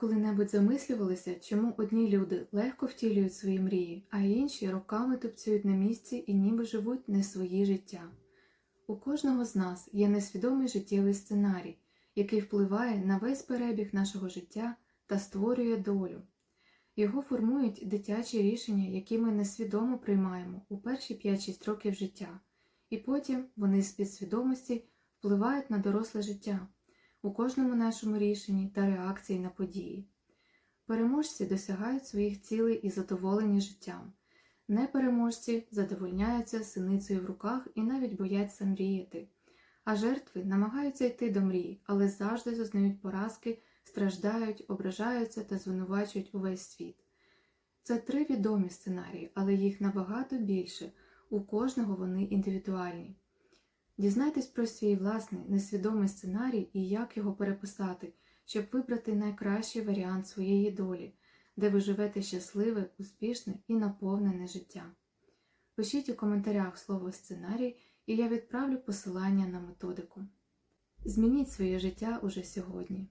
коли-небудь замислювалися, чому одні люди легко втілюють свої мрії, а інші роками тупцюють на місці і ніби живуть не своє життя? У кожного з нас є несвідомий життєвий сценарій, який впливає на весь перебіг нашого життя та створює долю. Його формують дитячі рішення, які ми несвідомо приймаємо у перші 5-6 років життя, і потім вони з підсвідомості впливають на доросле життя у кожному нашому рішенні та реакції на події. Переможці досягають своїх цілей і задоволені життям. Непереможці задовольняються синицею в руках і навіть бояться мріяти. А жертви намагаються йти до мрії, але завжди зазнають поразки, страждають, ображаються та звинувачують увесь світ. Це три відомі сценарії, але їх набагато більше, у кожного вони індивідуальні. Дізнайтесь про свій власний несвідомий сценарій і як його переписати, щоб вибрати найкращий варіант своєї долі, де ви живете щасливе, успішне і наповнене життя. Пишіть у коментарях слово сценарій, і я відправлю посилання на методику. Змініть своє життя уже сьогодні.